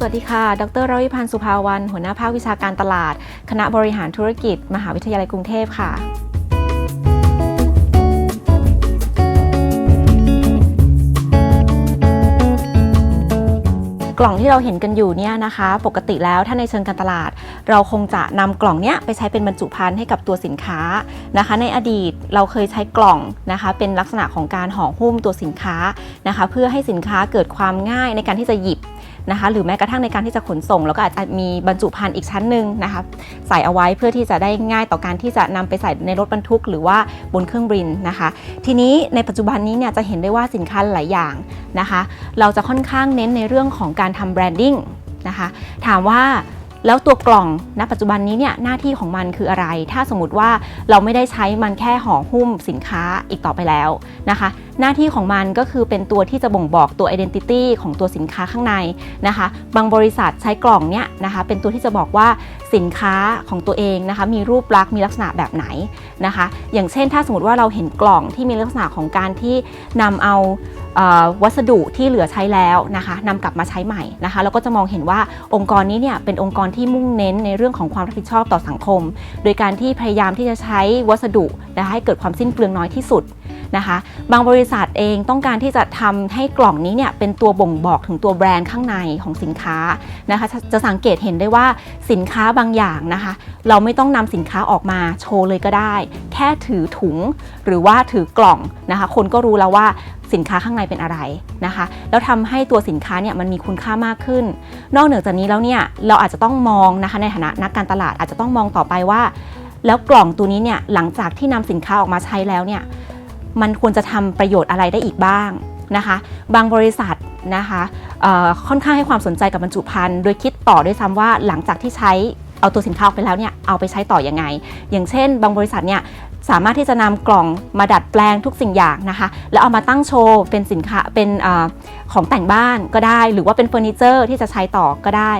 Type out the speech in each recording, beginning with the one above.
สวัสดีค่ะ ดรรวิพันธ์สุภาวัน หัวหน้าภาควิชาการตลาด คณะบริหารธุรกิจ มหาวิทยาลัยกรุงเทพค่ะ กล่องที่เราเห็นกันอยู่เนี่ยนะคะ ปกติแล้วถ้าในเชิงการตลาด เราคงจะนำกล่องเนี้ยไปใช้เป็นบรรจุภัณฑ์ให้กับตัวสินค้านะคะ ในอดีตเราเคยใช้กล่องนะคะ เป็นลักษณะของการห่อหุ้มตัวสินค้านะคะ เพื่อให้สินค้าเกิดความง่ายในการที่จะหยิบ นะคะ หรือแม้กระทั่งในการที่จะขนส่งแล้วก็อาจจะมีบรรจุภัณฑ์อีกชั้นหนึ่งนะคะใส่เอาไว้เพื่อที่จะได้ง่ายต่อการที่จะนำไปใส่ในรถบรรทุก หรือว่าบนเครื่องบินนะคะ ทีนี้ในปัจจุบันนี้เนี่ยจะเห็นได้ว่าสินค้าหลายอย่างนะคะ เราจะค่อนข้างเน้นในเรื่องของการทำแบรนดิ้งนะคะ ถามว่า แล้วตัวกล่องณปัจจุบันนี้เนี่ยหน้าที่ของมันคืออะไร ถ้าสมมติว่าเราไม่ได้ใช้มันแค่ห่อหุ้มสินค้าอีกต่อไปแล้วนะคะ หน้าที่ของมันก็คือเป็นตัวที่จะบ่งบอกตัว identity ของตัวสินค้าข้างในนะคะ บางบริษัทใช้กล่องเนี่ยนะคะ เป็นตัวที่จะบอกว่าสินค้าของตัวเองนะคะ มีรูปลักษณ์มีลักษณะแบบไหน นะคะ อย่างเช่นถ้าสมมติว่าเราเห็นกล่องที่มีลักษณะของการที่นำเอาเอาวัสดุที่เหลือใช้แล้วนะคะนำกลับมาใช้ใหม่นะคะเราก็จะมองเห็นว่าองค์กรนี้เนี่ยเป็นองค์กรที่มุ่งเน้นในเรื่องของความรับผิดชอบต่อสังคม โดยการที่พยายามที่จะใช้วัสดุและให้เกิดความสิ้นเปลืองน้อยที่สุด นะคะ บางบริษัทเองต้องการที่จะทำให้กล่องนี้เนี่ยเป็นตัวบ่งบอกถึงตัวแบรนด์ข้างในของสินค้านะคะ จะสังเกตเห็นได้ว่าสินค้าบางอย่างนะคะ เราไม่ต้องนำสินค้าออกมาโชว์เลยก็ได้ แค่ถือถุงหรือว่าถือกล่องนะคะ คนก็รู้แล้วว่าสินค้าข้างในเป็นอะไรนะคะ แล้วทำให้ตัวสินค้าเนี่ยมันมีคุณค่ามากขึ้น นอกเหนือจากนี้แล้วเนี่ยเราอาจจะต้องมองนะคะในฐานะนักการตลาดอาจจะต้องมองต่อไปว่า แล้วกล่องตัวนี้เนี่ยหลังจากที่นำสินค้าออกมาใช้แล้วเนี่ย มันควรจะทำประโยชน์อะไรได้อีกบ้างนะคะ บางบริษัทนะคะค่อนข้างให้ความสนใจกับบรรจุภัณฑ์โดยคิดต่อด้วยซ้ำว่าหลังจากที่ใช้เอาตัวสินค้าออกไปแล้วเนี่ยเอาไปใช้ต่อยังไง อย่างเช่น บางบริษัทเนี่ยสามารถที่จะนำกล่องมาดัดแปลงทุกสิ่งอย่างนะคะ แล้วเอามาตั้งโชว์เป็นสินค้าเป็นอของแต่งบ้านก็ได้ หรือว่าเป็นเฟอร์นิเจอร์ที่จะใช้ต่อก็ได้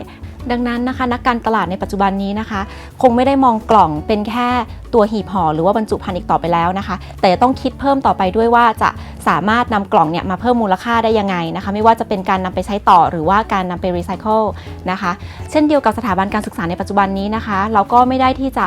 ดังนั้นนะคะ นักการตลาดในปัจจุบันนี้นะคะ คงไม่ได้มองกล่องเป็นแค่ตัวหีบห่อหรือว่าบรรจุภัณฑ์อีกต่อไปแล้วนะคะ แต่จะต้องคิดเพิ่มต่อไปด้วยว่าจะสามารถนำกล่องเนี่ยมาเพิ่มมูลค่าได้ยังไงนะคะ ไม่ว่าจะเป็นการนำไปใช้ต่อหรือว่าการนำไปรีไซเคิลนะคะ เช่นเดียวกับสถาบันการศึกษาในปัจจุบันนี้นะคะ เราก็ไม่ได้ที่จะ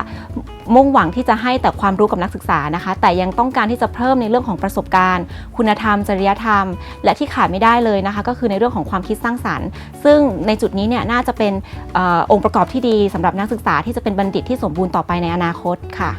มุ่งหวังที่จะให้แต่ความรู้กับนักศึกษานะคะ แต่ยังต้องการที่จะเพิ่มในเรื่องของประสบการณ์ คุณธรรม จริยธรรม และที่ขาดไม่ได้เลยนะคะ ก็คือในเรื่องของความคิดสร้างสรรค์ ซึ่งในจุดนี้เนี่ยน่าจะเป็นอองค์ประกอบที่ดีสำหรับนักศึกษาที่จะเป็นบัณฑิตที่สมบูรณ์ต่อไปในอนาคตค่ะ